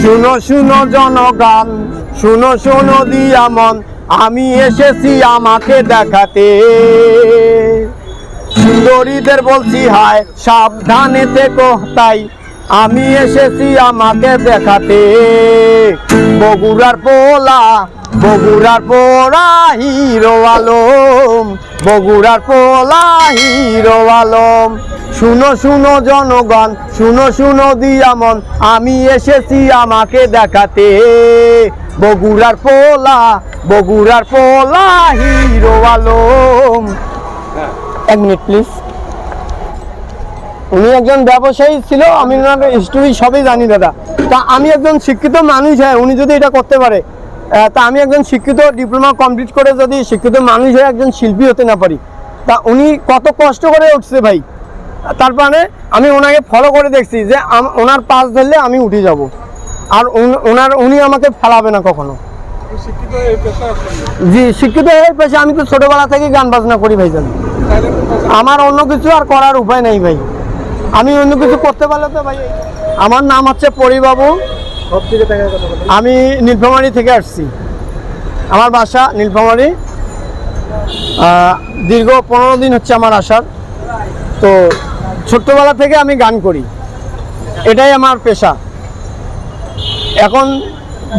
শুনো শুনো জনগান শুনো শুনো দিয়া মন আমি এসেছি আমাকে দেখাতে। সুন্দরীদের বলছি, হায়, সাবধানে থেকো, তাই আমি এসেছি আমাকে দেখাতে। বগুড়ার পোলা বগুড়ার পোলা হিরো আলম, বগুড়ার পোলা হিরো আলম। শুনো শুনো জনগণ, শুনো শুনো দিয়ামন, আমি এসেছি আমাকে দেখাতে। বগুড়ার পোলা বগুড়ার পোলা হিরো আলম। এক মিনিট প্লিজ উনি একজন ব্যবসায়ী ছিল, আমি ওনার হিস্টোরি সবই জানি দাদা। তা আমি একজন শিক্ষিত মানুষ হ্যাঁ উনি যদি এটা করতে পারে তা আমি একজন শিক্ষিত ডিপ্লোমা কমপ্লিট করে যদি শিক্ষিত মানুষ হয়ে একজন শিল্পী হতে না পারি, তা উনি কত কষ্ট করে উঠছে ভাই। তার মানে আমি ওনাকে ফলো করে দেখছি যে ওনার পাশ ধরলে আমি উঠে যাব। আর ওনার, উনি আমাকে ফেলাবে না কখনো। জি, শিক্ষিত হয়ে পেশা আমি তো ছোটবেলা থেকে গান বাজনা করি ভাই আমার অন্য কিছু আর করার উপায় নেই ভাই। আমি অন্য কিছু করতে পারলে তো ভাই, আমার নাম হচ্ছে পরিবাবু। আমি নীলফামারি থেকে আসছি। আমার বাসা নীলফামারি। দীর্ঘ পনেরো দিন হচ্ছে আমার আসার। তো ছোট্টবেলা থেকে আমি গান করি। এটাই আমার পেশা। এখন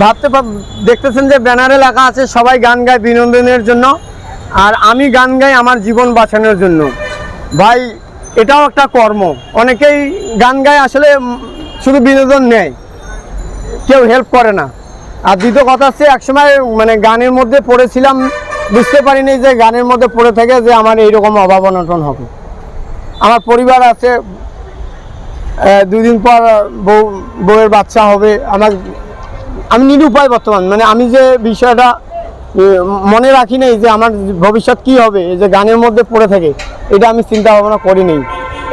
ভাবতে দেখতেছেন যে ব্যানারে লেখা আছে, সবাই গান গায় বিনোদনের জন্য। আর আমি গান গাই আমার জীবন বাঁচানোর জন্য। ভাই এটাও একটা কর্ম। অনেকেই গান গায় আসলে শুধু বিনোদন নেয়। কেউ হেল্প করে না। আর দ্বিতীয় কথা হচ্ছে, একসময় মানে গানের মধ্যে পড়েছিলাম, বুঝতে পারিনি যে গানের মধ্যে পড়ে থেকে যে আমার এইরকম অভাব অনটন হবে। আমার পরিবার আছে দুদিন পর বউ, বউয়ের বাচ্চা হবে। আমার, আমি নিরুপায় বর্তমান। মানে আমি যে বিষয়টা মনে রাখি নাই যে আমার ভবিষ্যৎ কি হবে এই যে গানের মধ্যে পড়ে থাকে এটা আমি চিন্তা ভাবনা করিনি।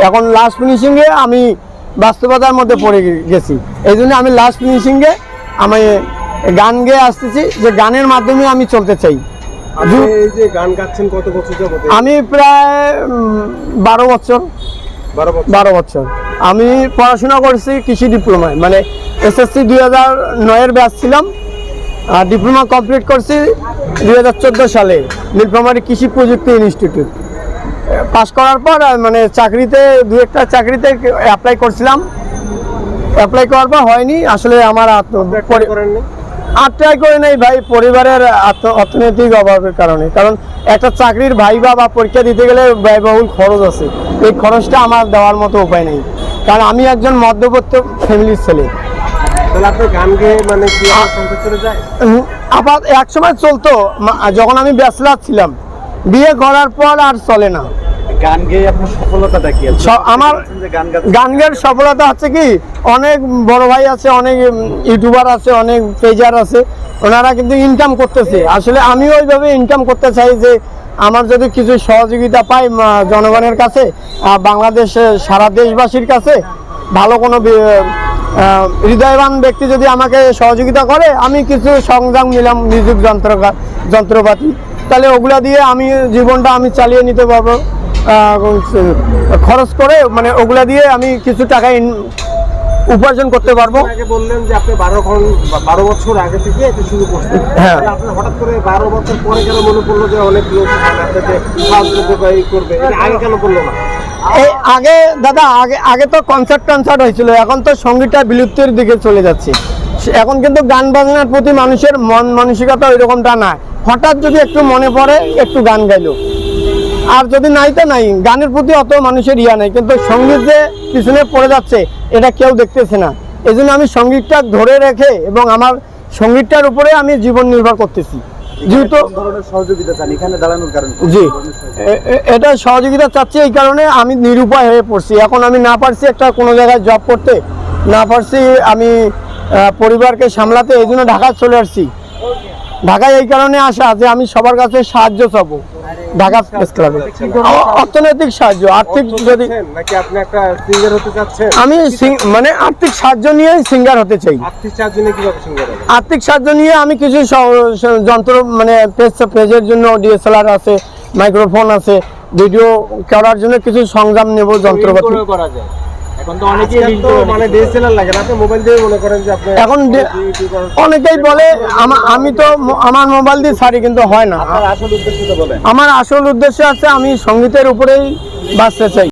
এখন লাস্ট ফিনিশিংয়ে আমি বাস্তবতার মধ্যে পড়ে গেছি। এই জন্য আমি লাস্ট ফিনিশিংয়ে আমি গান গেয়ে আসতেছি যে গানের মাধ্যমে আমি চলতে চাই। আমি প্রায় বারো বছর। বারো বছর। আমি পড়াশোনা করেছি কৃষি ডিপ্লোমায়। মানে এসএসসি দুই হাজার নয়ের ব্যাচ ছিলাম। ডিপ্লোমা কমপ্লিট করছি দুই হাজার চোদ্দ সালে নীলফামারী কৃষি প্রযুক্তি ইনস্টিটিউট। পাস করার পর মানে চাকরিতে দু একটা চাকরিতে অ্যাপ্লাই করছিলাম। অ্যাপ্লাই করার পর হয়নি আসলে আমার আর ট্রাই করে নেই ভাই পরিবারের অর্থনৈতিক অভাবের কারণে। কারণ একটা চাকরির ভাইবা বা পরীক্ষা দিতে গেলে ব্যয়বহুল খরচ আছে। এই খরচটা আমার দেওয়ার মতো উপায় নেই। কারণ আমি একজন মধ্যবর্তী ফ্যামিলির ছেলে। তাহলে আপনি গান গেয়ে মানে কি সংসার চলে যায়? উম, আপাত এক সময় চলতো যখন আমি ব্যাচলার ছিলাম বিয়ে করার পর আর চলে না। গান গেয়ে আপনার সফলতাটা কি আমার গান গাচ্ছেন। গান গান সফলতা হচ্ছে কি অনেক বড় ভাই আছে অনেক ইউটিউবার আছে অনেক পেজার আছে ওনারা কিন্তু ইনকাম করতেছে। আসলে আমিও ওইভাবে ইনকাম করতে চাই যে আমার যদি কিছু সহযোগিতা পাই জনগণের কাছে বাংলাদেশে সারা দেশবাসীর কাছে ভালো কোনো হৃদয়বান ব্যক্তি যদি আমাকে সহযোগিতা করে আমি কিছু সংযম নিলাম মিউজিক যন্ত্র যন্ত্রপাতি। তাহলে ওগুলা দিয়ে আমি জীবনটা আমি চালিয়ে নিতে পারব। খরচ করে মানে ওগুলা দিয়ে আমি কিছু টাকা ইন- উপার্জন করতে পারব। আগে বললেন যে আপনি বারো বারো বছর আগে থেকে এটা শুরু করছেন। হ্যাঁ। তাহলে হঠাৎ করে বারো বছর পরে কেন মনে পড়ল যে অনেক লোক আপনাকে সাহায্য করবে এই করবে এটা আগে কেন করল না? আগে, দাদা, আগে আগে তো কনসার্ট টনসার্ট হয়েছিল, এখন তো সঙ্গীতটা বিলুপ্তির দিকে চলে যাচ্ছে। এখন কিন্তু গান বাজনার প্রতি মানুষের মন মানসিকতা ওই রকমটা না হঠাৎ যদি একটু মনে পড়ে, একটু গান গাইলো। আর যদি নাই তো নাই, গানের প্রতি অত মানুষের ইয়া নাই, কিন্তু সংগীত যে পিছনে পড়ে যাচ্ছে, এটা কেউ দেখতেছে না। এই আমি সঙ্গীতটা ধরে রেখে এবং আমার সঙ্গীতটার উপরে আমি জীবন নির্ভর করতেছি। যেহেতু সহযোগিতা চান এখানে দাঁড়ানোর কারণে। জি। এটা সহযোগিতা চাচ্ছি এই কারণে আমি নিরুপায় হয়ে পড়ছি। এখন আমি না পারছি একটা কোনো জায়গায় জব করতে না পারছি আমি পরিবারকে সামলাতে এই জন্য ঢাকায় চলে আসছি। ঢাকায় এই কারণে আসা যে আমি সবার কাছে সাহায্য চাবো। ঢাকা প্রেস ক্লাবে অর্থনৈতিক সাহায্য আর্থিক যদি নাকি আপনি একটা সিঙ্গার হতে চাচ্ছেন? আমি মানে আর্থিক সাহায্য নিয়েই সিঙ্গার হতে চাই। আর্থিক চার্জ নিয়ে কীভাবে সিঙ্গার হবে? আর্থিক সাহায্য নিয়ে আমি কিছু যন্ত্র মানে পেজ পেজের জন্য ডিএসএলআর আছে মাইক্রোফোন আছে ভিডিও করার জন্য কিছু সংগ্রাম নেব যন্ত্রপাতি। করা যায়? এখন তো অনেকেই মানে ডিএসএলআর লাগে না আপনি মোবাইল দিয়ে মনে করেন যে আপনি এখন অনেকেই বলে আমি তো আমার মোবাইল দিয়ে ছাড়ি কিন্তু হয় না। আপনার আসল উদ্দেশ্য বলেন। আমার আসল উদ্দেশ্য আছে আমি সঙ্গীতের উপরেই বাঁচতে চাই।